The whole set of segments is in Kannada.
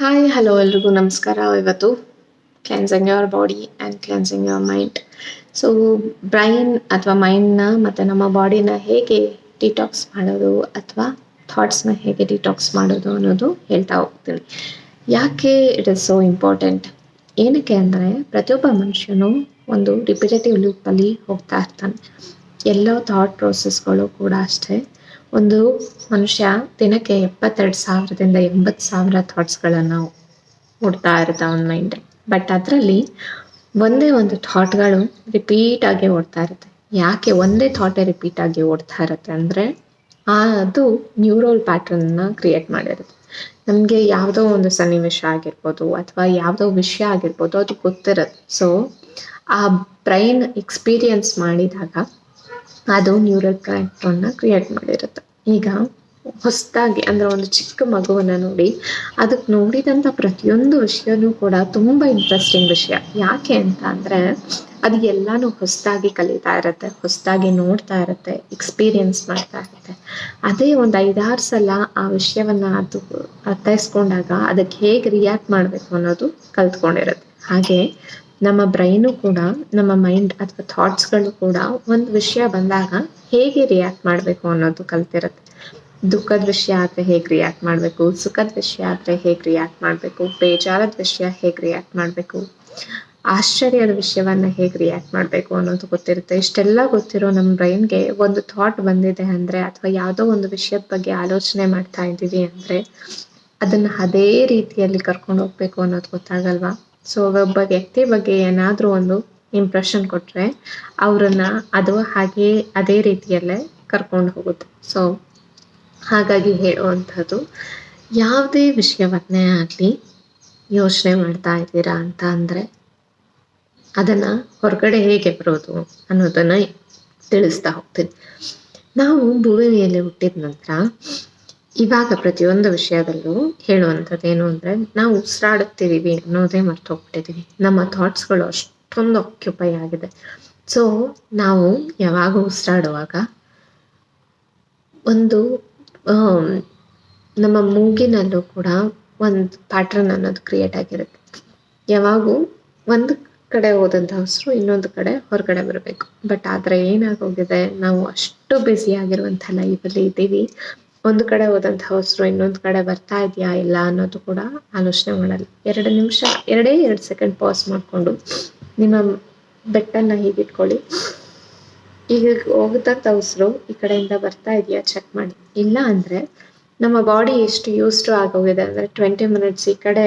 ಹಾಯ್ ಹಲೋ ಎಲ್ರಿಗೂ, ನಮಸ್ಕಾರ. ಇವತ್ತು cleansing your body and cleansing your mind so brain ಅಥವಾ ಮೈಂಡ್ನ ಮತ್ತು ನಮ್ಮ ಬಾಡಿನ ಹೇಗೆ ಡಿಟಾಕ್ಸ್ ಮಾಡೋದು ಅಥವಾ ಥಾಟ್ಸ್ನ ಹೇಗೆ ಡಿಟಾಕ್ಸ್ ಮಾಡೋದು ಅನ್ನೋದು ಹೇಳ್ತಾ ಹೋಗ್ತೀನಿ ಯಾಕೆ ಇಟ್ ಇಸ್ ಸೋ ಇಂಪಾರ್ಟೆಂಟ್ ಏನಕ್ಕೆ ಅಂದರೆ ಪ್ರತಿಯೊಬ್ಬ ಮನುಷ್ಯನು ಒಂದು ರಿಪಿಟೇಟಿವ್ ಲೂಪಲ್ಲಿ ಹೋಗ್ತಾ ಇರ್ತಾನೆ. ಎಲ್ಲ ಥಾಟ್ ಪ್ರೋಸೆಸ್ಗಳು ಕೂಡ ಅಷ್ಟೇ. ಒಂದು ಮನುಷ್ಯ ದಿನಕ್ಕೆ ಎಪ್ಪತ್ತೆರಡು ಸಾವಿರದಿಂದ ಎಂಬತ್ತು ಸಾವಿರ ಥಾಟ್ಸ್ಗಳನ್ನು ಓಡ್ತಾ ಇರುತ್ತೆ ಅವನ ಮೈಂಡ್ ಬಟ್ ಅದರಲ್ಲಿ ಒಂದೇ ಒಂದು ಥಾಟ್ಗಳು ರಿಪೀಟ್ ಆಗಿ ಓಡ್ತಾ ಇರುತ್ತೆ. ಯಾಕೆ ಒಂದೇ ಥಾಟೇ ರಿಪೀಟ್ ಆಗಿ ಓಡ್ತಾ ಇರುತ್ತೆ ಅಂದರೆ ಅದು ನ್ಯೂರೋಲ್ ಪ್ಯಾಟ್ರನ್ನ ಕ್ರಿಯೇಟ್ ಮಾಡಿರುತ್ತೆ. ನಮಗೆ ಯಾವುದೋ ಒಂದು ಸನ್ನಿವೇಶ ಆಗಿರ್ಬೋದು ಅಥವಾ ಯಾವುದೋ ವಿಷಯ ಆಗಿರ್ಬೋದು ಅದು ಗೊತ್ತಿರುತ್ತೆ. ಸೊ ಆ ಬ್ರೈನ್ ಎಕ್ಸ್ಪೀರಿಯನ್ಸ್ ಮಾಡಿದಾಗ ಅದು ನ್ಯೂರಲ್ ಪ್ಯಾಟ್ರನ್ನ ಕ್ರಿಯೇಟ್ ಮಾಡಿರುತ್ತೆ. ಈಗ ಹೊಸದಾಗಿ ಅಂದ್ರೆ ಒಂದು ಚಿಕ್ಕ ಮಗುವನ್ನ ನೋಡಿ ಅದಕ್ಕೆ ನೋಡಿದಂತ ಪ್ರತಿಯೊಂದು ವಿಷಯನೂ ಕೂಡ ತುಂಬಾ ಇಂಟ್ರೆಸ್ಟಿಂಗ್ ವಿಷಯ. ಯಾಕೆ ಅಂತ ಅಂದ್ರೆ, ಅದು ಎಲ್ಲಾನು ಹೊಸದಾಗಿ ಕಲಿತಾ ಇರುತ್ತೆ, ಹೊಸದಾಗಿ ನೋಡ್ತಾ ಇರುತ್ತೆ ಎಕ್ಸ್ಪೀರಿಯನ್ಸ್ ಮಾಡ್ತಾ ಇರುತ್ತೆ. ಅದೇ ಒಂದು ಐದಾರು ಸಲ ಆ ವಿಷಯವನ್ನ ಅದು ಅರ್ಥೈಸ್ಕೊಂಡಾಗ ಅದಕ್ಕೆ ಹೇಗೆ ರಿಯಾಕ್ಟ್ ಮಾಡಬೇಕು ಅನ್ನೋದು ಕಲ್ತ್ಕೊಂಡಿರುತ್ತೆ. ಹಾಗೆ ನಮ್ಮ ಬ್ರೈನು ಕೂಡ, ನಮ್ಮ ಮೈಂಡ್ ಅಥವಾ ಥಾಟ್ಸ್ಗಳು ಕೂಡ ಒಂದು ವಿಷಯ ಬಂದಾಗ ಹೇಗೆ ರಿಯಾಕ್ಟ್ ಮಾಡಬೇಕು ಅನ್ನೋದು ಕಲ್ತಿರುತ್ತೆ. ದುಃಖದ ವಿಷಯ ಆದರೆ ಹೇಗೆ ರಿಯಾಕ್ಟ್ ಮಾಡಬೇಕು, ಸುಖದ ವಿಷಯ ಆದರೆ ಹೇಗೆ ರಿಯಾಕ್ಟ್ ಮಾಡಬೇಕು, ಬೇಜಾರದ ವಿಷಯ ಹೇಗೆ ರಿಯಾಕ್ಟ್ ಮಾಡಬೇಕು, ಆಶ್ಚರ್ಯದ ವಿಷಯವನ್ನ ಹೇಗೆ ರಿಯಾಕ್ಟ್ ಮಾಡಬೇಕು ಅನ್ನೋದು ಗೊತ್ತಿರುತ್ತೆ. ಇಷ್ಟೆಲ್ಲ ಗೊತ್ತಿರೋ ನಮ್ಮ ಬ್ರೈನ್ಗೆ ಒಂದು ಥಾಟ್ ಬಂದಿದೆ ಅಂದರೆ ಅಥವಾ ಯಾವುದೋ ಒಂದು ವಿಷಯದ ಬಗ್ಗೆ ಆಲೋಚನೆ ಮಾಡ್ತಾ ಇದ್ದೀವಿ ಅಂದರೆ ಅದನ್ನ ಅದೇ ರೀತಿಯಲ್ಲಿ ಕರ್ಕೊಂಡು ಹೋಗ್ಬೇಕು ಅನ್ನೋದು ಗೊತ್ತಾಗಲ್ವಾ? ಸೊ ಒಬ್ಬ ವ್ಯಕ್ತಿ ಬಗ್ಗೆ ಏನಾದರೂ ಒಂದು ಇಂಪ್ರೆಷನ್ ಕೊಟ್ಟರೆ ಅವರನ್ನ ಅದು ಹಾಗೆ ಅದೇ ರೀತಿಯಲ್ಲೇ ಕರ್ಕೊಂಡು ಹೋಗುತ್ತೆ. ಸೊ ಹಾಗಾಗಿ ಹೇಳುವಂಥದ್ದು, ಯಾವುದೇ ವಿಷಯವನ್ನೇ ಆಗಲಿ ಯೋಚನೆ ಮಾಡ್ತಾ ಇದ್ದೀರಾ ಅಂತ ಅಂದರೆ ಅದನ್ನು ಹೊರಗಡೆ ಹೇಗೆ ಬರೋದು ಅನ್ನೋದನ್ನು ತಿಳಿಸ್ತಾ ಹೋಗ್ತೀನಿ. ನಾವು ಭೂಮಿಯಲ್ಲಿ ಹುಟ್ಟಿದ ನಂತರ ಇವಾಗ ಪ್ರತಿಯೊಂದು ವಿಷಯದಲ್ಲೂ ಹೇಳುವಂಥದ್ದು ಏನು ಅಂದರೆ ನಾವು ಉಸಿರಾಡುತ್ತಿದ್ದೀವಿ ಅನ್ನೋದೇ ಮರ್ತು ಹೋಗ್ಬಿಟ್ಟಿದ್ದೀವಿ ನಮ್ಮ ಥಾಟ್ಸ್ಗಳು ಅಷ್ಟೊಂದು ಆಕ್ಯುಪೈ ಆಗಿದೆ. ಸೊ ನಾವು ಯಾವಾಗ ಉಸಿರಾಡುವಾಗ ಒಂದು ನಮ್ಮ ಮೂಗಿನಲ್ಲೂ ಕೂಡ ಒಂದು ಪ್ಯಾಟ್ರನ್ ಅನ್ನೋದು ಕ್ರಿಯೇಟ್ ಆಗಿರುತ್ತೆ. ಯಾವಾಗೂ ಒಂದು ಕಡೆ ಹೋದಂಥ ಹಸಿರು ಇನ್ನೊಂದು ಕಡೆ ಹೊರಗಡೆ ಬರಬೇಕು. ಬಟ್ ಆದರೆ ಏನಾಗೋಗಿದೆ? ನಾವು ಅಷ್ಟು ಬ್ಯುಸಿ ಆಗಿರುವಂಥ ಲೈಫಲ್ಲಿ ಇದ್ದೀವಿ. ಒಂದು ಕಡೆ ಹೋದಂಥ ಹೊಸರು ಇನ್ನೊಂದು ಕಡೆ ಬರ್ತಾ ಇದೆಯಾ ಇಲ್ಲ ಅನ್ನೋದು ಕೂಡ ಆಲೋಚನೆ ಮಾಡಲ್ಲ. ಎರಡು ನಿಮಿಷ, ಎರಡೇ ಎರಡು ಸೆಕೆಂಡ್ ಪಾಸ್ ಮಾಡಿಕೊಂಡು ನಿಮ್ಮ ಬೆಟ್ಟನ್ನ ಹೀಗಿಟ್ಕೊಳ್ಳಿ. ಈಗ ಹೋಗದಂಥ ಉಸಿರು ಈ ಕಡೆಯಿಂದ ಬರ್ತಾ ಇದೆಯಾ ಚೆಕ್ ಮಾಡಿ. ಇಲ್ಲ ಅಂದ್ರೆ ನಮ್ಮ ಬಾಡಿ ಎಷ್ಟು ಯೂಸ್ ಟು ಆಗೋಗಿದೆ ಅಂದ್ರೆ ಟ್ವೆಂಟಿ ಮಿನಿಟ್ಸ್ ಈ ಕಡೆ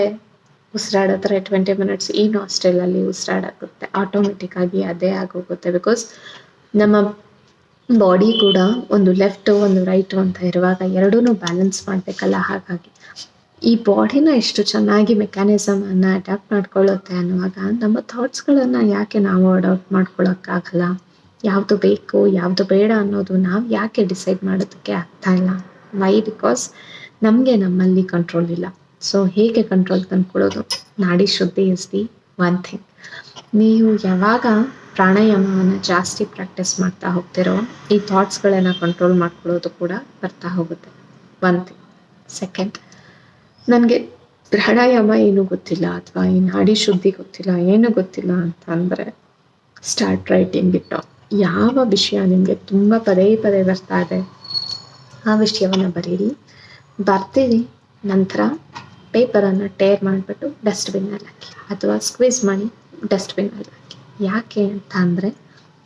ಉಸಿರಾಡಿದ್ರೆ ಟ್ವೆಂಟಿ ಮಿನಿಟ್ಸ್ ಈ ನಾಸ್ಟೆಲಲ್ಲಿ ಉಸಿರಾಡಾಗುತ್ತೆ. ಆಟೋಮೆಟಿಕ್ ಆಗಿ ಅದೇ ಆಗೋಗುತ್ತೆ ಬಿಕಾಸ್ ನಮ್ಮ ಬಾಡಿ ಕೂಡ ಒಂದು ಲೆಫ್ಟ್ ಒಂದು ರೈಟ್ ಅಂತ ಇರುವಾಗ ಎರಡೂ ಬ್ಯಾಲೆನ್ಸ್ ಮಾಡಬೇಕಲ್ಲ ಹಾಗಾಗಿ. ಈ ಬಾಡಿನ ಎಷ್ಟು ಚೆನ್ನಾಗಿ ಮೆಕ್ಯಾನಿಸಮ್ ಅನ್ನ ಅಡಾಪ್ಟ್ ಮಾಡ್ಕೊಳ್ಳುತ್ತೆ ಅನ್ನುವಾಗ ನಮ್ಮ ಥಾಟ್ಸ್ಗಳನ್ನು ಯಾಕೆ ನಾವು ಅಡಾಪ್ಟ್ ಮಾಡ್ಕೊಳಕ್ಕಾಗಲ್ಲ? ಯಾವುದು ಬೇಕು, ಯಾವುದು ಬೇಡ ಅನ್ನೋದು ನಾವು ಯಾಕೆ ಡಿಸೈಡ್ ಮಾಡೋದಕ್ಕೆ ಆಗ್ತಾ ಇಲ್ಲ? ವೈ ಬಿಕಾಸ್ ನಮಗೆ ನಮ್ಮಲ್ಲಿ ಕಂಟ್ರೋಲ್ ಇಲ್ಲ. ಸೊ ಹೇಗೆ ಕಂಟ್ರೋಲ್ ತಂದ್ಕೊಳ್ಳೋದು? ನಾಡಿ ಶುದ್ಧಿ ಇಸ್ ದಿ ಒನ್ ಥಿಂಗ್ ನೀವು ಯಾವಾಗ ಪ್ರಾಣಾಯಾಮವನ್ನು ಜಾಸ್ತಿ ಪ್ರಾಕ್ಟೀಸ್ ಮಾಡ್ತಾ ಹೋಗ್ತಿರೋ, ಈ ಥಾಟ್ಸ್ಗಳನ್ನು ಕಂಟ್ರೋಲ್ ಮಾಡ್ಕೊಳ್ಳೋದು ಕೂಡ ಬರ್ತಾ ಹೋಗುತ್ತೆ. ಒನ್ ಸೆಕೆಂಡ್ ನನಗೆ ಪ್ರಾಣಾಯಾಮ ಏನು ಗೊತ್ತಿಲ್ಲ ಅಥವಾ ಈ ನಾಡಿ ಶುದ್ಧಿ ಗೊತ್ತಿಲ್ಲ, ಏನು ಗೊತ್ತಿಲ್ಲ ಅಂತ ಅಂದರೆ ಸ್ಟಾರ್ಟ್ ರೈಟಿಂಗ್ ಇಟ್ಟು ಯಾವ ವಿಷಯ ನಿಮಗೆ ತುಂಬ ಪದೇ ಪದೇ ಬರ್ತಾ ಇದೆ, ಆ ವಿಷಯವನ್ನು ಬರೀರಿ. ಬರ್ತೀರಿ, ನಂತರ ಪೇಪರನ್ನು ಟೇರ್ ಮಾಡಿಬಿಟ್ಟು ಡಸ್ಟ್ಬಿನ್ನಲ್ಲಿ ಹಾಕಿ, ಅಥವಾ ಸ್ಕ್ವೀಸ್ ಮಾಡಿ ಡಸ್ಟ್ಬಿನ್ನಲ್ಲಿ ಹಾಕಿ ಯಾಕೆ ಅಂತ ಅಂದರೆ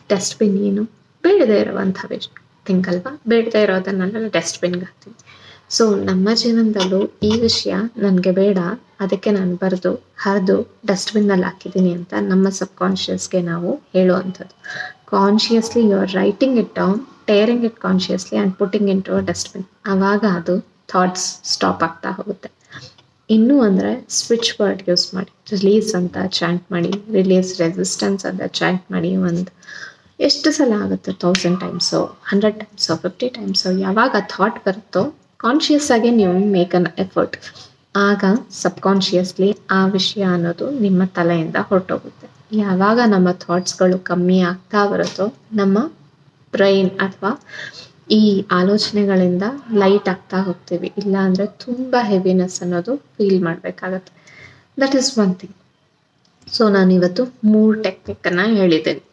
ಡಸ್ಟ್ಬಿನ್ ಏನು ಬೇಡದೇ ಇರುವಂಥ ವಿಷಯ ಥಿಂಕ್ ಅಲ್ವಾ ಬೇಡದೇ ಇರೋದನ್ನೆಲ್ಲ ಡಸ್ಟ್ಬಿನ್ಗೆ ಹಾಕ್ತೀನಿ. ಸೊ ನಮ್ಮ ಜೀವನದಲ್ಲೂ ಈ ವಿಷಯ ನನಗೆ ಬೇಡ. ಅದಕ್ಕೆ ನಾನು ಬರೆದು, ಹರಿದು ಡಸ್ಟ್ಬಿನ್ನಲ್ಲಿ ಹಾಕಿದ್ದೀನಿ ಅಂತ ನಮ್ಮ ಸಬ್ ಕಾನ್ಷಿಯಸ್ಗೆ ನಾವು ಹೇಳುವಂಥದ್ದು. Consciously you are writing it down tearing it consciously and putting in to a dustbin ಆವಾಗ ಅದು ಥಾಟ್ಸ್ ಸ್ಟಾಪ್ ಆಗ್ತಾ ಹೋಗುತ್ತೆ. ಇನ್ನೂ ಅಂದರೆ ಸ್ವಿಚ್ ವರ್ಡ್ ಯೂಸ್ ಮಾಡಿ ರಿಲೀಸ್ ಅಂತ ಚಾಂಟ್ ಮಾಡಿ ರಿಲೀಸ್ ರೆಸಿಸ್ಟೆನ್ಸ್ ಅಂತ ಚಾಂಟ್ ಮಾಡಿ ಒಂದು ಎಷ್ಟು ಸಲ ಆಗುತ್ತೆ? Thousand times hundred times fifty times ಯಾವಾಗ ಥಾಟ್ ಬರುತ್ತೋ ಕಾನ್ಷಿಯಸ್ ಆಗಿ ನೀವು ಮೇಕ್ ಅನ್ ಎಫರ್ಟ್ ಆಗ ಸಬ್ ಕಾನ್ಷಿಯಸ್ಲಿ ಆ ವಿಷಯ ಅನ್ನೋದು ನಿಮ್ಮ ತಲೆಯಿಂದ ಹೊರಟೋಗುತ್ತೆ. ಯಾವಾಗ ನಮ್ಮ ಥಾಟ್ಸ್ಗಳು ಕಮ್ಮಿ ಆಗ್ತಾ ಬರುತ್ತೋ ನಮ್ಮ ಬ್ರೈನ್ ಅಥವಾ ಈ ಆಲೋಚನೆಗಳಿಂದ ಲೈಟ್ ಆಗ್ತಾ ಹೋಗ್ತೀವಿ. ಇಲ್ಲ ಅಂದರೆ ತುಂಬ ಹೆವಿನೆಸ್ ಅನ್ನೋದು ಫೀಲ್ ಮಾಡಬೇಕಾಗತ್ತೆ. That is one thing so ನಾನಿವತ್ತು ಮೂರು ಟೆಕ್ನಿಕ್ಕನ್ನು ಹೇಳಿದ್ದೇನೆ.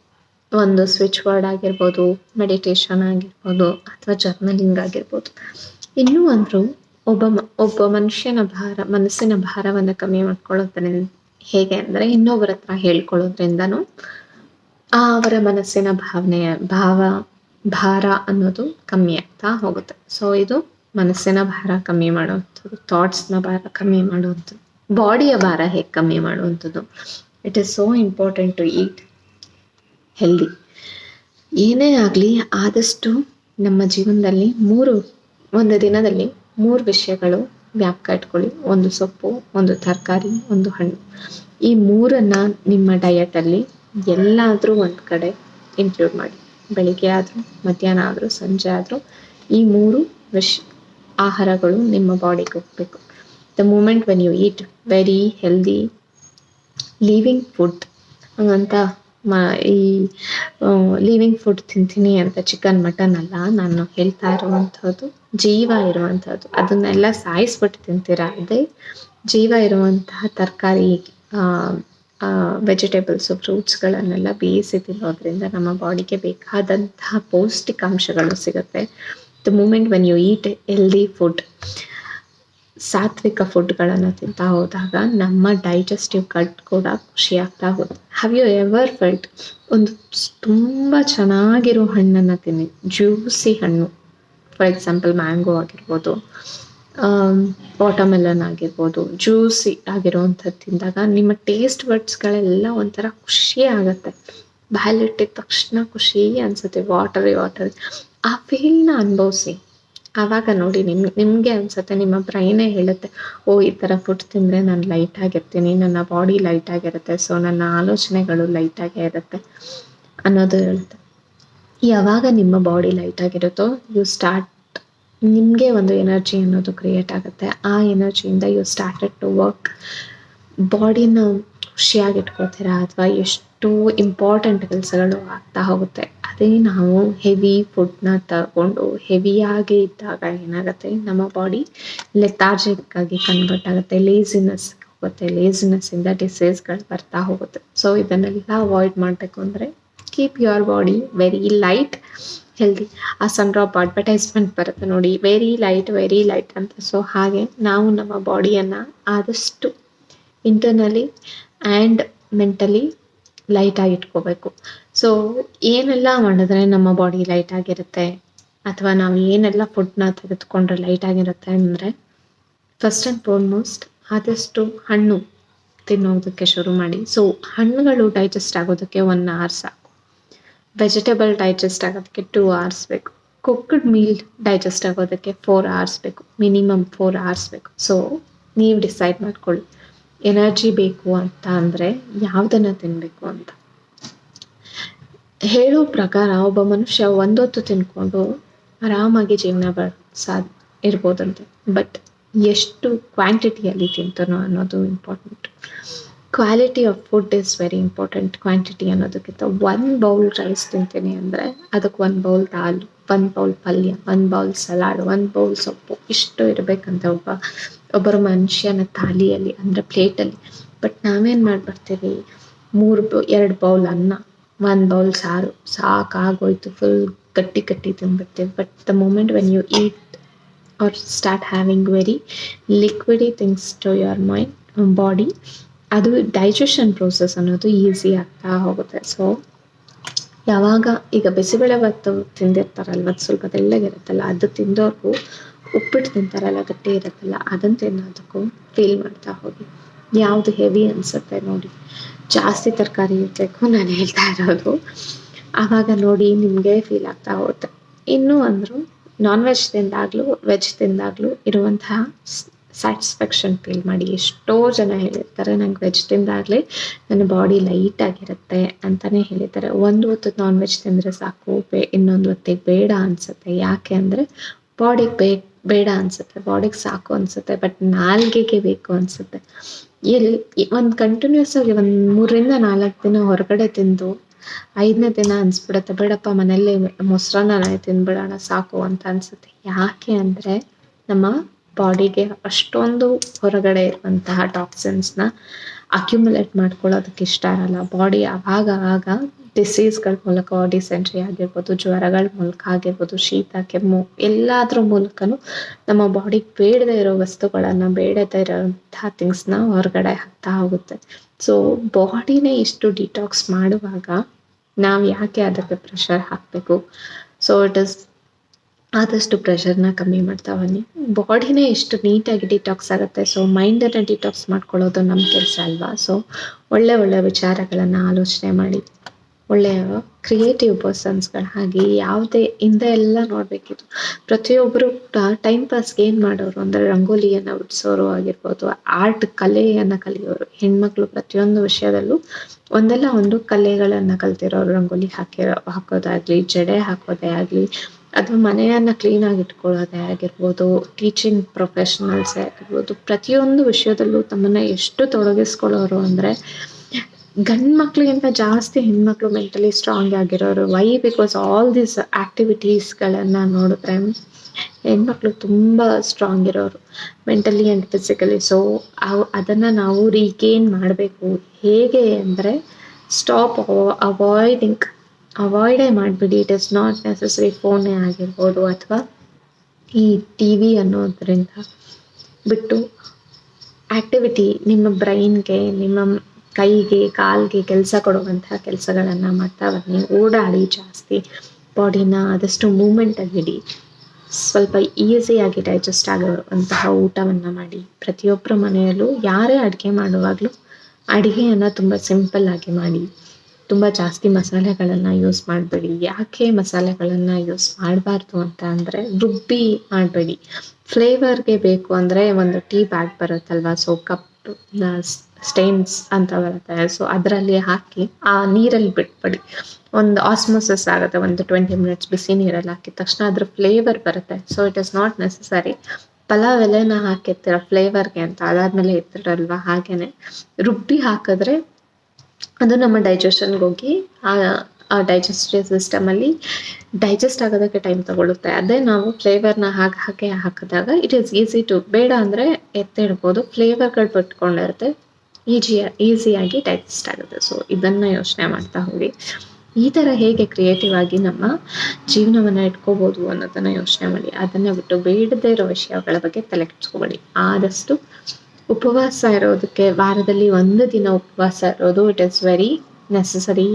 ಒಂದು ಸ್ವಿಚ್ ವರ್ಡ್ ಆಗಿರ್ಬೋದು ಮೆಡಿಟೇಷನ್ ಆಗಿರ್ಬೋದು, ಅಥವಾ ಜರ್ನಲಿಂಗ್ ಆಗಿರ್ಬೋದು. ಇನ್ನೂ ಅಂದರು ಒಬ್ಬ ಒಬ್ಬ ಮನುಷ್ಯನ ಭಾರ, ಮನಸ್ಸಿನ ಭಾರವನ್ನು ಕಮ್ಮಿ ಮಾಡ್ಕೊಳ್ಳೋದ್ರಿಂದ ಹೇಗೆ ಅಂದರೆ ಇನ್ನೊಬ್ಬರ ಹತ್ರ ಹೇಳ್ಕೊಳ್ಳೋದ್ರಿಂದನೂ ಆ ಅವರ ಮನಸ್ಸಿನ ಭಾವನೆಯ, ಭಾವ ಭಾರ ಅನ್ನೋದು ಕಮ್ಮಿ ಆಗ್ತಾ ಹೋಗುತ್ತೆ. ಸೊ ಇದು ಮನಸ್ಸಿನ ಭಾರ ಕಮ್ಮಿ ಮಾಡುವಂಥದ್ದು ಥಾಟ್ಸ್ನ ಭಾರ ಕಮ್ಮಿ ಮಾಡುವಂಥದ್ದು ಬಾಡಿಯ ಭಾರ ಹೇಗೆ ಕಮ್ಮಿ ಮಾಡುವಂಥದ್ದು. It is so important to eat healthy ಏನೇ ಆಗಲಿ ಆದಷ್ಟು ನಮ್ಮ ಜೀವನದಲ್ಲಿ ಮೂರು, ಒಂದು ದಿನದಲ್ಲಿ ಮೂರು ವಿಷಯಗಳು ವ್ಯಾಪ್ಕ ಇಟ್ಕೊಳ್ಳಿ. ಒಂದು ಸೊಪ್ಪು, ಒಂದು ತರಕಾರಿ, ಒಂದು ಹಣ್ಣು. ಈ ಮೂರನ್ನು ನಿಮ್ಮ ಡಯಟಲ್ಲಿ ಎಲ್ಲಾದರೂ ಒಂದು ಕಡೆ ಇನ್ಕ್ಲೂಡ್ ಮಾಡಿ. ಬೆಳಿಗ್ಗೆ ಆದರೂ, ಮಧ್ಯಾಹ್ನ ಆದರೂ, ಸಂಜೆ ಆದರೂ ಈ ಮೂರು ವಿಶ್, ಆಹಾರಗಳು ನಿಮ್ಮ ಬಾಡಿಗೆ ಹೋಗ್ಬೇಕು. The moment when you eat very healthy living food ಹಂಗಂತ ಮ, ಈ ಲೀವಿಂಗ್ ಫುಡ್ ತಿಂತೀನಿ ಅಂತ ಚಿಕನ್ ಮಟನ್ ಅಲ್ಲ, ನಾನು ಹೇಳ್ತಾ ಇರುವಂಥದ್ದು ಜೀವ ಇರುವಂಥದ್ದು. ಅದನ್ನೆಲ್ಲ ಸಾಯಿಸ್ಬಿಟ್ಟು ತಿಂತೀರಾ? ಅದೇ ಜೀವ ಇರುವಂತಹ ತರಕಾರಿ ವೆಜಿಟೇಬಲ್ಸು ಫ್ರೂಟ್ಸ್ಗಳನ್ನೆಲ್ಲ ಬೇಯಿಸಿ ತಿನ್ನೋದ್ರಿಂದ ನಮ್ಮ ಬಾಡಿಗೆ ಬೇಕಾದಂತಹ ಪೌಷ್ಟಿಕಾಂಶಗಳು ಸಿಗುತ್ತೆ. The moment when you eat healthy food ಸಾತ್ವಿಕ ಫುಡ್ಗಳನ್ನು ತಿಂತಾ ಹೋದಾಗ ನಮ್ಮ ಡೈಜೆಸ್ಟಿವ್ ಕಟ್ ಕೂಡ ಖುಷಿ ಆಗ್ತಾ ಹೋಗುತ್ತೆ. ಹ್ಯಾವ್ ಯು ಎವರ್ ಫೆಲ್ಟ್ ಒಂದು ತುಂಬ ಚೆನ್ನಾಗಿರೋ ಹಣ್ಣನ್ನು ತಿನ್ನಿ ಜ್ಯೂಸಿ ಹಣ್ಣು? ಫಾರ್ ಎಕ್ಸಾಂಪಲ್ ಮ್ಯಾಂಗೋ ಆಗಿರ್ಬೋದು. ವಾಟರ್ಮೆಲನ್ ಆಗಿರ್ಬೋದು ಜ್ಯೂಸಿ ಆಗಿರುವಂಥದ್ದು ತಿಂದಾಗ ನಿಮ್ಮ ಟೇಸ್ಟ್ ವರ್ಡ್ಸ್ಗಳೆಲ್ಲ ಒಂಥರ ಖುಷಿ ಆಗುತ್ತೆ. ಬಾಯಲ್ಲಿಟ್ಟಿದ ತಕ್ಷಣ ಖುಷಿ ಅನಿಸುತ್ತೆ ವಾಟರ್ ವಾಟರ್ ಆ ಫೀಲ್ನ ಅನುಭವಿಸಿ. ಆವಾಗ ನೋಡಿ ನಿಮ್, ನಿಮಗೆ ಅನ್ಸುತ್ತೆ, ನಿಮ್ಮ ಬ್ರೈನೇ ಹೇಳುತ್ತೆ, ಓ, ಈ ಥರ ಫುಡ್ ತಿಂದರೆ ನಾನು ಲೈಟ್ ಆಗಿರ್ತೀನಿ, ನನ್ನ ಬಾಡಿ ಲೈಟ್ ಆಗಿರುತ್ತೆ ಸೊ ನನ್ನ ಆಲೋಚನೆಗಳು ಲೈಟಾಗೇ ಇರುತ್ತೆ ಅನ್ನೋದು ಹೇಳುತ್ತೆ. ಯಾವಾಗ ನಿಮ್ಮ ಬಾಡಿ ಲೈಟ್ ಆಗಿರುತ್ತೋ ಯು ಸ್ಟಾರ್ಟ್ ನಿಮಗೆ ಒಂದು ಎನರ್ಜಿ ಅನ್ನೋದು ಕ್ರಿಯೇಟ್ ಆಗುತ್ತೆ. ಆ ಎನರ್ಜಿಯಿಂದ ಯು ಸ್ಟಾರ್ಟೆಡ್ ಟು ವರ್ಕ್ ಬಾಡಿನ ಖುಷಿಯಾಗಿ ಇಟ್ಕೋತೀರಾ ಅಥವಾ ಎಷ್ಟು ಇಂಪಾರ್ಟೆಂಟ್ ಕೆಲಸಗಳು ಆಗ್ತಾ ಹೋಗುತ್ತೆ. ಅದೇ ನಾವು ಹೆವಿ ಫುಡ್ನ ತಗೊಂಡು ಹೆವಿಯಾಗಿ ಇದ್ದಾಗ ಏನಾಗುತ್ತೆ? ನಮ್ಮ ಬಾಡಿ ಲೆಥಾರ್ಜಿಕ್ ಆಗಿ ಕನ್ವರ್ಟ್ ಆಗುತ್ತೆ. ಲೇಸಿನೆಸ್ ಹೋಗುತ್ತೆ. ಲೇಸಿನೆಸ್ಸಿಂದ ಡಿಸೀಸ್ಗಳು ಬರ್ತಾ ಹೋಗುತ್ತೆ. ಸೊ ಇದನ್ನೆಲ್ಲ ಅವಾಯ್ಡ್ ಮಾಡಬೇಕು ಅಂದರೆ keep your body very light healthy ಆ ಸನ್ ಡ್ರಾಪ್ ಅಡ್ವರ್ಟೈಸ್ಮೆಂಟ್ ಬರುತ್ತೆ ನೋಡಿ. ವೆರಿ ಲೈಟ್ ವೆರಿ ಲೈಟ್ ಅಂತ. ಸೊ ಹಾಗೆ ನಾವು ನಮ್ಮ ಬಾಡಿಯನ್ನು ಆದಷ್ಟು ಇಂಟರ್ನಲಿ ಆ್ಯಂಡ್ ಮೆಂಟಲಿ ಲೈಟಾಗಿ ಇಟ್ಕೋಬೇಕು. ಸೊ ಏನೆಲ್ಲ ಮಾಡಿದ್ರೆ ನಮ್ಮ ಬಾಡಿ ಲೈಟ್ ಆಗಿರುತ್ತೆ? ಅಥವಾ ನಾವು ಏನೆಲ್ಲ ಫುಡ್ನ ತೆಗೆದುಕೊಂಡ್ರೆ ಲೈಟ್ ಆಗಿರುತ್ತೆ ಅಂದರೆ ಫಸ್ಟ್ ಆ್ಯಂಡ್ ಫಾರ್ಮೋಸ್ಟ್ ಆದಷ್ಟು ಹಣ್ಣು ತಿನ್ನೋದಕ್ಕೆ ಶುರು ಮಾಡಿ. ಸೊ ಹಣ್ಣುಗಳು ಡೈಜೆಸ್ಟ್ ಆಗೋದಕ್ಕೆ ಒನ್ ಅವರ್ ವೆಜಿಟೇಬಲ್ ಡೈಜೆಸ್ಟ್ ಆಗೋದಕ್ಕೆ ಟೂ ಅವರ್ಸ್ ಬೇಕು. ಕುಕ್ಡ್ ಮೀಲ್ ಡೈಜೆಸ್ಟ್ ಆಗೋದಕ್ಕೆ ಫೋರ್ ಅವರ್ಸ್ ಬೇಕು. ಮಿನಿಮಮ್ ಫೋರ್ ಅವರ್ಸ್ ಬೇಕು. ಸೊ ನೀವು ಡಿಸೈಡ್ ಮಾಡ್ಕೊಳ್ಳಿ. ಎನರ್ಜಿ ಬೇಕು ಅಂತ ಅಂದರೆ ಯಾವುದನ್ನು ತಿನ್ನಬೇಕು ಅಂತ. ಹೇಳೋ ಪ್ರಕಾರ ಒಬ್ಬ ಮನುಷ್ಯ ಒಂದೊತ್ತು ತಿನ್ಕೊಂಡು ಆರಾಮಾಗಿ ಜೀವನ ಬ ಸಾಧ ಇರ್ಬೋದಂತೆ. ಬಟ್ ಎಷ್ಟು ಕ್ವಾಂಟಿಟಿಯಲ್ಲಿ ತಿಂತಾನೋ ಅನ್ನೋದು important quality of food is very important quantity ಅನ್ನೋದಕ್ಕಿಂತ ಒಂದು ಬೌಲ್ ರೈಸ್ ತಿಂತೀನಿ ಅಂದರೆ ಅದಕ್ಕೆ ಒಂದು ಬೌಲ್ ದಾಲ್ ಒಂದು ಬೌಲ್ ಪಲ್ಯ ಒಂದು ಬೌಲ್ ಸಲಾಡ್ ಒಂದು ಬೌಲ್ ಸೊಪ್ಪು. ಇಷ್ಟು ಇರಬೇಕಂತ ಒಬ್ಬ, ಒಬ್ಬರ ಮನುಷ್ಯನ ಥಾಲಿಯಲ್ಲಿ ಅಂದರೆ ಪ್ಲೇಟಲ್ಲಿ ಬಟ್ ನಾವೇನು ಮಾಡಿಬಿಡ್ತೀವಿ ಮೂರು ಎರಡು ಬೌಲ್ ಅನ್ನ ಒಂದು ಬೌಲ್ ಸಾರು, ಸಾಕಾಗೋಯ್ತು ಫುಲ್ ಗಟ್ಟಿ ಗಟ್ಟಿ ತಿಂದ್ಬಿಡ್ತೀವಿ but the moment when you eat or start having very liquidy things to your mind body ಅದು ಡೈಜೆಷನ್ ಪ್ರೋಸೆಸ್ ಅನ್ನೋದು ಈಸಿ ಆಗ್ತಾ ಹೋಗುತ್ತೆ. ಸೊ ಯಾವಾಗ ಈಗ ಬಿಸಿಬೇಳೆ ಭಾತು ತಿಂದಿರ್ತಾರಲ್ವ, ಅದು ಸ್ವಲ್ಪ ತೆಳ್ಳಗಿರುತ್ತಲ್ಲ ಅದು ತಿಂದವ್ರಿಗೂ ಉಪ್ಪಿಟ್ಟು ತಿಂತಾರಲ್ಲ, ಗಟ್ಟಿ ಇರುತ್ತಲ್ಲ, ಅದನ್ನು ತಿನ್ನೋದಕ್ಕೂ ಫೀಲ್ ಮಾಡ್ತಾ ಹೋಗಿ. ಯಾವುದು ಹೆವಿ ಅನಿಸುತ್ತೆ ನೋಡಿ. ಜಾಸ್ತಿ ತರಕಾರಿ ಇರಬೇಕು ನಾನು ಹೇಳ್ತಾ ಇರೋದು. ಆವಾಗ ನೋಡಿ ನಿಮಗೆ ಫೀಲ್ ಆಗ್ತಾ ಹೋಗುತ್ತೆ. ಇನ್ನೂ ಅಂದರು ನಾನ್ ವೆಜ್ ತಿಂದಾಗಲೂ ವೆಜ್ ತಿಂದಾಗಲೂ ಇರುವಂತಹ ಸ್ಯಾಟಿಸ್ಫ್ಯಾಕ್ಷನ್ ಫೀಲ್ ಮಾಡಿ. ಎಷ್ಟೋ ಜನ ಹೇಳಿರ್ತಾರೆ ನಂಗೆ ವೆಜ್ ತಿಂದಾಗಲಿ ನನ್ನ ಬಾಡಿ ಲೈಟ್ ಆಗಿರುತ್ತೆ ಅಂತಲೇ ಹೇಳಿದ್ದಾರೆ ಒಂದು ಹೊತ್ತು ನಾನ್ ವೆಜ್ ತಿಂದರೆ ಸಾಕು, ಬೇ, ಇನ್ನೊಂದು ಹೊತ್ತಿಗೆ ಬೇಡ ಅನಿಸುತ್ತೆ. ಯಾಕೆ ಅಂದರೆ ಬಾಡಿಗೆ ಬೇ, ಬೇಡ ಅನಿಸುತ್ತೆ. ಬಾಡಿಗೆ ಸಾಕು ಅನಿಸುತ್ತೆ ಬಟ್ ನಾಲ್ಗೆಗೆ ಬೇಕು ಅನಿಸುತ್ತೆ. ಎಲ್ಲಿ ಒಂದು ಕಂಟಿನ್ಯೂಸ್ ಆಗಿ ಒಂದು ಮೂರರಿಂದ ನಾಲ್ಕು ದಿನ ಹೊರಗಡೆ ತಿಂದು, ಐದನೇ ದಿನ ಅನಿಸ್ಬಿಡತ್ತೆ. ಬೇಡಪ್ಪ, ಮನೆಯಲ್ಲೇ ಮೊಸರನ್ನ ತಿಂದ್ಬಿಡೋಣ ಸಾಕು ಅಂತ ಅನ್ಸುತ್ತೆ. ಯಾಕೆ ಅಂದರೆ, ನಮ್ಮ ಬಾಡಿಗೆ ಅಷ್ಟೊಂದು ಹೊರಗಡೆ ಇರುವಂತಹ ಟಾಕ್ಸಿನ್ಸ್ನ ಅಕ್ಯುಮುಲೇಟ್ ಮಾಡ್ಕೊಳ್ಳೋದಕ್ಕೆ ಇಷ್ಟ ಇರಲ್ಲ. ಬಾಡಿ ಆವಾಗ ಆಗ ಡಿಸೀಸ್ಗಳ ಮೂಲಕ ಡಿಸೆಂಟ್ರಿ ಆಗಿರ್ಬೋದು, ಜ್ವರಗಳ ಮೂಲಕ ಆಗಿರ್ಬೋದು, ಶೀತ, ಕೆಮ್ಮು ಎಲ್ಲಾದ್ರ ಮೂಲಕನೂ ನಮ್ಮ ಬಾಡಿಗೆ ಬೇಡದೇ ಇರೋ ವಸ್ತುಗಳನ್ನು, ಬೇಡದೇ ಇರೋಂಥ ಥಿಂಗ್ಸ್ನ ಹೊರಗಡೆ ಹಾಕ್ತಾ ಹೋಗುತ್ತೆ. ಸೊ ಬಾಡಿನೇ ಇಷ್ಟು ಡಿಟಾಕ್ಸ್ ಮಾಡುವಾಗ ನಾವು ಯಾಕೆ ಅದಕ್ಕೆ ಪ್ರೆಷರ್ ಹಾಕಬೇಕು? ಸೊ ಇಟ್ ಇಸ್ ಆದಷ್ಟು ಪ್ರೆಷರ್ನ ಕಮ್ಮಿ ಮಾಡ್ತಾ ಬನ್ನಿ. ಬಾಡಿನೇ ಎಷ್ಟು ನೀಟಾಗಿ ಡಿಟಾಕ್ಸ್ ಆಗುತ್ತೆ. ಸೊ ಮೈಂಡನ್ನು ಡಿಟಾಕ್ಸ್ ಮಾಡ್ಕೊಳ್ಳೋದು ನಮ್ಮ ಕೆಲಸ ಅಲ್ವಾ? ಸೊ ಒಳ್ಳೆ ಒಳ್ಳೆ ವಿಚಾರಗಳನ್ನು ಆಲೋಚನೆ ಮಾಡಿ. ಒಳ್ಳೆಯ ಕ್ರಿಯೇಟಿವ್ ಪರ್ಸನ್ಸ್ಗಳು ಹಾಗೆ ಯಾವುದೇ ಹಿಂದೆ ಎಲ್ಲ ನೋಡಬೇಕಿತ್ತು ಪ್ರತಿಯೊಬ್ಬರು ಕೂಡ ಟೈಮ್ ಪಾಸ್ಗೆ ಏನು ಮಾಡೋರು? ಅಂದರೆ ರಂಗೋಲಿಯನ್ನು ಬಿಡಿಸೋರು ಆಗಿರ್ಬೋದು ಆರ್ಟ್ ಕಲೆಯನ್ನು ಕಲಿಯೋರು. ಹೆಣ್ಮಕ್ಳು ಪ್ರತಿಯೊಂದು ವಿಷಯದಲ್ಲೂ ಒಂದಲ್ಲ ಒಂದು ಕಲೆಗಳನ್ನು ಕಲ್ತಿರೋರು. ರಂಗೋಲಿ ಹಾಕಿರೋ, ಹಾಕೋದಾಗಲಿ, ಜಡೆ ಹಾಕೋದೇ ಆಗಲಿ ಅಥವಾ ಮನೆಯನ್ನ ಕ್ಲೀನ್ ಆಗಿ ಇಟ್ಕೊಳ್ಳೋದೇ ಆಗಿರ್ಬೋದು ಟೀಚಿಂಗ್ ಪ್ರೊಫೆಷನಲ್ಸ್ ಆಗಿರ್ಬೋದು, ಪ್ರತಿಯೊಂದು ವಿಷಯದಲ್ಲೂ ತಮ್ಮನ್ನ ಎಷ್ಟು ತೊಡಗಿಸ್ಕೊಳ್ಳೋರು ಅಂದ್ರೆ ಗಂಡು ಮಕ್ಕಳಿಗಿಂತ ಜಾಸ್ತಿ ಹೆಣ್ಮಕ್ಳು ಮೆಂಟಲಿ ಸ್ಟ್ರಾಂಗ್ ಆಗಿರೋರು ವೈ ಬಿಕಾಸ್ ಆಲ್ ದೀಸ್ ಆ್ಯಕ್ಟಿವಿಟೀಸ್ಗಳನ್ನು ನೋಡಿದ್ರೆ ಹೆಣ್ಮಕ್ಳು ತುಂಬ ಸ್ಟ್ರಾಂಗ್ ಇರೋರು ಮೆಂಟಲಿ ಆ್ಯಂಡ್ ಫಿಸಿಕಲಿ ಸೊ ಅದನ್ನು ನಾವು ರೀಗೇನ್ ಮಾಡಬೇಕು. ಹೇಗೆ ಅಂದರೆ ಸ್ಟಾಪ್ ಅವಾಯ್ಡಿಂಗ್ ಅವಾಯ್ಡೇ ಮಾಡಿಬಿಡಿ ಇಟ್ ಇಸ್ ನಾಟ್ ನೆಸಸರಿ ಫೋನೇ ಆಗಿರ್ಬೋದು ಅಥವಾ ಈ ಟಿ ವಿ ಅನ್ನೋದ್ರಿಂದ. ಬಿಟ್ಟು ಆ್ಯಕ್ಟಿವಿಟಿ ನಿಮ್ಮ ಬ್ರೈನ್ಗೆ ನಿಮ್ಮ ಕೈಗೆ, ಕಾಲ್ಗೆ ಕೆಲಸ ಕೊಡುವಂತಹ ಕೆಲಸಗಳನ್ನು ಮಾಡ್ತಾ ಬನ್ನಿ. ಓಡಾಡಿ ಜಾಸ್ತಿ. ಬಾಡಿನ ಆದಷ್ಟು ಮೂಮೆಂಟಾಗಿಡಿ ಸ್ವಲ್ಪ ಈಸಿಯಾಗಿ ಡೈಜೆಸ್ಟ್ ಆಗುವಂತಹ ಊಟವನ್ನು ಮಾಡಿ. ಪ್ರತಿಯೊಬ್ಬರ ಮನೆಯಲ್ಲೂ ಯಾರೇ ಅಡುಗೆ ಮಾಡುವಾಗಲೂ ಅಡುಗೆಯನ್ನು ತುಂಬ ಸಿಂಪಲ್ಲಾಗಿ ಮಾಡಿ. ತುಂಬ ಜಾಸ್ತಿ ಮಸಾಲೆಗಳನ್ನು ಯೂಸ್ ಮಾಡಬೇಡಿ. ಯಾಕೆ ಮಸಾಲೆಗಳನ್ನು ಯೂಸ್ ಮಾಡಬಾರ್ದು ಅಂತ ಅಂದರೆ ರುಬ್ಬಿ ಮಾಡಬೇಡಿ. ಫ್ಲೇವರ್ಗೆ ಬೇಕು ಅಂದರೆ ಒಂದು ಟೀ ಬ್ಯಾಗ್ ಬರುತ್ತಲ್ವ? ಸೊ ಕಪ್ ಸ್ಟೇನ್ಸ್ ಅಂತ ಬರುತ್ತೆ. ಸೊ ಅದರಲ್ಲಿ ಹಾಕಿ ಆ ನೀರಲ್ಲಿ ಬಿಟ್ಬಿಡಿ. ಒಂದು ಆಸ್ಮೋಸಸ್ ಆಗುತ್ತೆ. ಒಂದು ಟ್ವೆಂಟಿ ಮಿನಿಟ್ಸ್ ಬಿಸಿ ನೀರಲ್ಲಿ ಹಾಕಿದ ತಕ್ಷಣ ಅದ್ರ ಫ್ಲೇವರ್ ಬರುತ್ತೆ. So it is not necessary pulao ಎಲೆನ ಹಾಕಿರ್ತೀರ ಫ್ಲೇವರ್ಗೆ ಅಂತ ಅದಾದ್ಮೇಲೆ ಇರ್ತಿರಲ್ವ ಹಾಗೇನೆ. ರುಬ್ಬಿ ಹಾಕಿದ್ರೆ ಅದು ನಮ್ಮ ಡೈಜೆಷನ್ಗೆ ಹೋಗಿ ಆ ಡೈಜೆಸ್ಟಿವ್ ಸಿಸ್ಟಮಲ್ಲಿ ಡೈಜೆಸ್ಟ್ ಆಗೋದಕ್ಕೆ ಟೈಮ್ ತಗೊಳ್ಳುತ್ತೆ ಅದೇ ನಾವು ಫ್ಲೇವರ್ನ ಹಾಕಿ ಹಾಕಿ ಹಾಕಿದಾಗ ಇಟ್ ಈಸ್ ಈಸಿ ಟು ಬೇಡ ಅಂದರೆ ಎತ್ತಿಡ್ಬೋದು ಫ್ಲೇವರ್ಗಳು ಬಿಟ್ಕೊಂಡಿರುತ್ತೆ ಈಜಿ ಈಸಿಯಾಗಿ ಡೈಜೆಸ್ಟ್ ಆಗುತ್ತೆ. ಸೊ ಇದನ್ನು ಯೋಚನೆ ಮಾಡ್ತಾ ಹೋಗಿ. ಈ ಥರ ಹೇಗೆ ಕ್ರಿಯೇಟಿವ್ ಆಗಿ ನಮ್ಮ ಜೀವನವನ್ನು ಇಟ್ಕೋಬೋದು ಅನ್ನೋದನ್ನು ಯೋಚನೆ ಮಾಡಿ. ಅದನ್ನು ಬಿಟ್ಟು ಬೇಡದೇ ಇರೋ ವಿಷಯಗಳ ಬಗ್ಗೆ ತಲೆ ಕೆಡ್ಸ್ಕೊಬೇಡಿ ಆದಷ್ಟು ಉಪವಾಸ ಇರೋದಕ್ಕೆ ವಾರದಲ್ಲಿ ಒಂದು ದಿನ ಉಪವಾಸ ಇರೋದು ಇಟ್ ಇಸ್ ವೆರಿ ನೆಸಸರಿ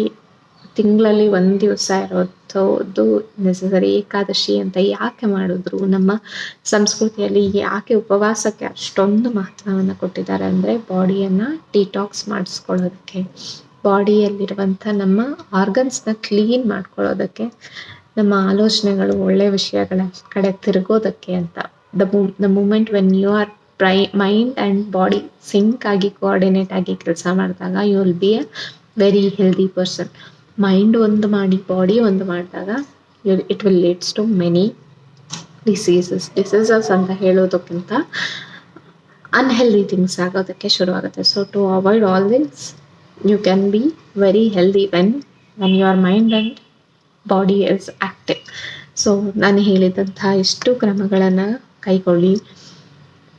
ತಿಂಗಳಲ್ಲಿ ಒಂದು ದಿವಸ ಇರೋದು ನೆಸಸರಿ ಏಕಾದಶಿ ಅಂತ ಯಾಕೆ ಮಾಡಿದ್ರು? ನಮ್ಮ ಸಂಸ್ಕೃತಿಯಲ್ಲಿ ಯಾಕೆ ಉಪವಾಸಕ್ಕೆ ಅಷ್ಟೊಂದು ಮಹತ್ವವನ್ನು ಕೊಟ್ಟಿದ್ದಾರೆ ಅಂದರೆ ಬಾಡಿಯನ್ನು ಡಿಟಾಕ್ಸ್ ಮಾಡಿಸ್ಕೊಳ್ಳೋದಕ್ಕೆ. ಬಾಡಿಯಲ್ಲಿರುವಂಥ ನಮ್ಮ ಆರ್ಗನ್ಸ್ನ ಕ್ಲೀನ್ ಮಾಡ್ಕೊಳ್ಳೋದಕ್ಕೆ, ನಮ್ಮ ಆಲೋಚನೆಗಳು ಒಳ್ಳೆ ವಿಷಯಗಳ ಕಡೆ ತಿರುಗೋದಕ್ಕೆ ಅಂತ. The mo the moment when you are pry mind and body sync ಆಗಿ ಕೋಆರ್ಡಿನೇಟ್ ಆಗಿ ಕೆಲಸ ಮಾಡಿದಾಗ you will be a very healthy person mind ಒಂದು ಮಾಡಿ ಬಾಡಿ ಒಂದು ಮಾಡಿದಾಗ it will leads to many diseases diseases ಅಂತ ಹೇಳೋದಕ್ಕಿಂತ ಅನ್ಹೆಲ್ದಿ ಥಿಂಗ್ಸ್ ಆಗೋದಕ್ಕೆ ಶುರುವಾಗುತ್ತೆ. So to avoid all this you can be very healthy when when your mind and body is active so ನಾನು ಹೇಳಿದಂಥ ಇಷ್ಟು ಕ್ರಮಗಳನ್ನು ಕೈಗೊಳ್ಳಿ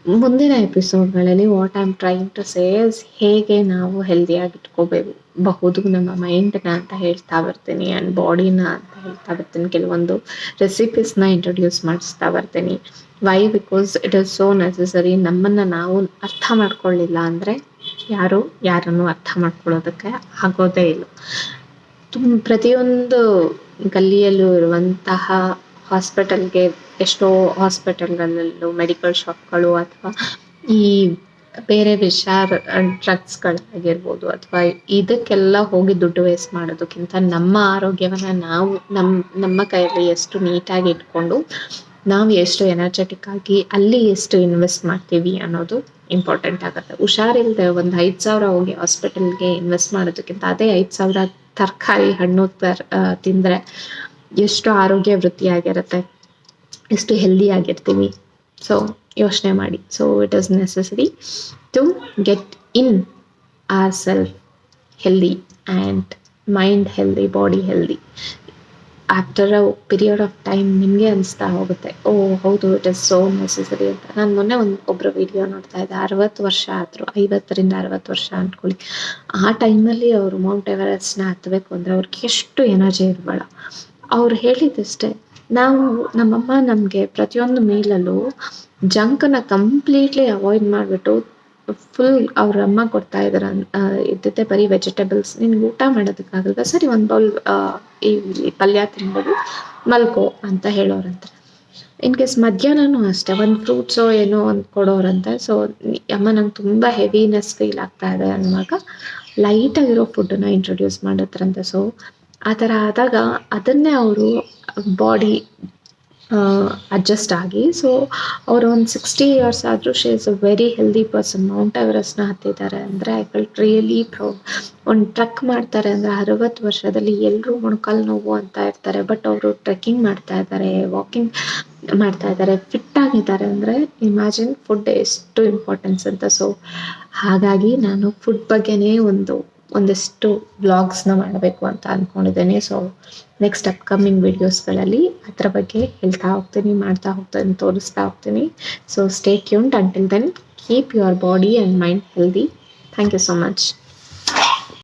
ಮುಂದಿನ ಎಪಿಸೋಡ್ಗಳಲ್ಲಿ what I am trying to says ಹೇಗೆ ನಾವು ಹೆಲ್ದಿಯಾಗಿ ಇಟ್ಕೋಬೇಕು ಬಹುದು ನಮ್ಮ ಮೈಂಡ್ನ ಅಂತ ಹೇಳ್ತಾ ಬರ್ತೀನಿ ಆ್ಯಂಡ್ ಬಾಡಿನ ಅಂತ ಹೇಳ್ತಾ ಬರ್ತೀನಿ. ಕೆಲವೊಂದು ರೆಸಿಪೀಸ್ನ ಇಂಟ್ರೊಡ್ಯೂಸ್ ಮಾಡಿಸ್ತಾ ಬರ್ತೀನಿ. Why because it is so necessary ನಮ್ಮನ್ನು ನಾವು ಅರ್ಥ ಮಾಡ್ಕೊಳ್ಳಿಲ್ಲ ಅಂದರೆ ಯಾರು ಯಾರನ್ನು ಅರ್ಥ ಮಾಡ್ಕೊಳ್ಳೋದಕ್ಕೆ ಆಗೋದೇ ಇಲ್ಲ. ತುಂಬ ಪ್ರತಿಯೊಂದು ಗಲ್ಲಿಯಲ್ಲೂ ಇರುವಂತಹ ಹಾಸ್ಪಿಟಲ್ಗೆ ಎಷ್ಟೋ ಹಾಸ್ಪಿಟಲ್ಗಳಲ್ಲೂ ಮೆಡಿಕಲ್ ಶಾಪ್ಗಳು ಅಥವಾ ಈ ಬೇರೆ ವಿಷ ಡ್ರಗ್ಸ್ಗಳಾಗಿರ್ಬೋದು ಅಥವಾ ಇದಕ್ಕೆಲ್ಲ ಹೋಗಿ ದುಡ್ಡು ವೇಸ್ಟ್ ಮಾಡೋದಕ್ಕಿಂತ ನಮ್ಮ ಆರೋಗ್ಯವನ್ನು ನಾವು ನಮ್ಮ ನಮ್ಮ ಕೈಯಲ್ಲಿ ಎಷ್ಟು ನೀಟಾಗಿ ಇಟ್ಕೊಂಡು ನಾವು ಎಷ್ಟು ಎನರ್ಜೆಟಿಕ್ ಆಗಿ ಅಲ್ಲಿ ಎಷ್ಟು ಇನ್ವೆಸ್ಟ್ ಮಾಡ್ತೀವಿ ಅನ್ನೋದು ಇಂಪಾರ್ಟೆಂಟ್ ಆಗುತ್ತೆ. ಹುಷಾರಿಲ್ಲದೆ ಒಂದು ಐದು ಸಾವಿರ ಹೋಗಿ ಹಾಸ್ಪಿಟಲ್ಗೆ ಇನ್ವೆಸ್ಟ್ ಮಾಡೋದಕ್ಕಿಂತ ಅದೇ ಐದು ಸಾವಿರ ತರಕಾರಿ ಹಣ್ಣು ತರ್ ತಿಂದರೆ ಎಷ್ಟು ಆರೋಗ್ಯ ವೃತ್ತಿಯಾಗಿರುತ್ತೆ ಎಷ್ಟು ಹೆಲ್ದಿ ಆಗಿರ್ತೀವಿ ಸೊ ಯೋಚನೆ ಮಾಡಿ. So it is necessary to get in our self healthy and mind healthy body healthy after a period of time ನಿಮಗೆ ಅನಿಸ್ತಾ ಹೋಗುತ್ತೆ, ಓ, ಹೌದು ಇಟ್ ಇಸ್ ಸೋ ನೆಸಸರಿ ಅಂತ. ನಾನು ಮೊನ್ನೆ ಒಂದು ಒಬ್ಬರ ವಿಡಿಯೋ ನೋಡ್ತಾ ಇದ್ದೆ, ಅರವತ್ತು ವರ್ಷ ಆದರು, ಐವತ್ತರಿಂದ ಅರವತ್ತು ವರ್ಷ ಅಂದ್ಕೊಳ್ಳಿ ಆ ಟೈಮಲ್ಲಿ ಅವರು ಮೌಂಟ್ ಎವರೆಸ್ಟ್ನ ಹತ್ತಬೇಕು ಅಂದರೆ ಅವ್ರಿಗೆ ಎಷ್ಟು ಎನರ್ಜಿ ಇರಬೇಡ. ಅವ್ರು ಹೇಳಿದ್ದಷ್ಟೇ ನಾವು ನಮ್ಮಮ್ಮ ನಮಗೆ ಪ್ರತಿಯೊಂದು ಮೀಲಲ್ಲೂ ಜಂಕನ್ನ ಕಂಪ್ಲೀಟ್ಲಿ ಅವಾಯ್ಡ್ ಮಾಡಿಬಿಟ್ಟು ಫುಲ್ ಅವ್ರ ಅಮ್ಮ ಕೊಡ್ತಾ ಇದ್ದಾರೆ ಇದ್ದಿದ್ದೆ ಬರೀ ವೆಜಿಟೇಬಲ್ಸ್ ನಿನ್ಗೆ ಊಟ ಮಾಡೋದಕ್ಕಾಗಲ್ಲ ಸರಿ, ಒಂದು ಬೌಲ್ ಈ ಪಲ್ಯ ತಿನ್ಬೋದು. ಮಲ್ಕೋ ಅಂತ ಹೇಳೋರಂತೆ. ಇನ್ ಕೇಸ್ ಮಧ್ಯಾಹ್ನನೂ ಅಷ್ಟೇ, ಒಂದು ಫ್ರೂಟ್ಸೋ ಏನೋ ಒಂದು ಕೊಡೋರಂತೆ. ಸೊ ಅಮ್ಮ ನಂಗೆ ತುಂಬ ಹೆವಿನೆಸ್ ಫೀಲ್ ಆಗ್ತಾ ಇದೆ ಅನ್ನುವಾಗ ಲೈಟಾಗಿರೋ ಫುಡ್ಡನ್ನು ಇಂಟ್ರೊಡ್ಯೂಸ್ ಮಾಡೋದ್ರಂತೆ ಸೊ ಆ ಥರ ಆದಾಗ ಅದನ್ನೇ ಅವರು ಬಾಡಿ ಅಡ್ಜಸ್ಟ್ ಆಗಿ. ಸೊ ಅವರು ಒಂದು ಸಿಕ್ಸ್ಟಿ ಇಯರ್ಸ್ ಆದರೂ she is a very healthy person mount ಎವರೆಸ್ಟ್ನ ಹತ್ತಿದ್ದಾರೆ ಅಂದರೆ ಐ ಫೆಲ್ಟ್ ರಿಯಲಿ ಪ್ರೌಡ್ ಒಂದು ಟ್ರಕ್ ಮಾಡ್ತಾರೆ ಅಂದರೆ ಅರವತ್ತು ವರ್ಷದಲ್ಲಿ ಎಲ್ಲರೂ ಮೊಣಕಾಲು ನೋವು ಅಂತ ಇರ್ತಾರೆ. ಬಟ್ ಅವರು ಟ್ರೆಕ್ಕಿಂಗ್ ಮಾಡ್ತಾ ಇದ್ದಾರೆ ವಾಕಿಂಗ್ ಮಾಡ್ತಾ ಇದ್ದಾರೆ ಫಿಟ್ ಆಗಿದ್ದಾರೆ ಅಂದರೆ ಇಮ್ಯಾಜಿನ್ ಫುಡ್ ಎಷ್ಟು ಇಂಪಾರ್ಟೆನ್ಸ್ ಅಂತ. ಸೊ ಹಾಗಾಗಿ ನಾನು ಫುಡ್ ಬಗ್ಗೆನೇ ಒಂದು ಒಂದಿಷ್ಟು ವ್ಲಾಗ್ಸ್ನ ಮಾಡಬೇಕು ಅಂತ ಅಂದ್ಕೊಂಡಿದ್ದೇನೆ ಸೊ ನೆಕ್ಸ್ಟ್ ಅಪ್ಕಮಿಂಗ್ ವಿಡಿಯೋಸ್ಗಳಲ್ಲಿ ಅದರ ಬಗ್ಗೆ ಹೇಳ್ತಾ ಹೋಗ್ತೀನಿ, ಮಾಡ್ತಾ ಹೋಗ್ತೀನಿ ತೋರಿಸ್ತಾ ಹೋಗ್ತೀನಿ. So stay tuned until then keep your body and mind healthy thank you so much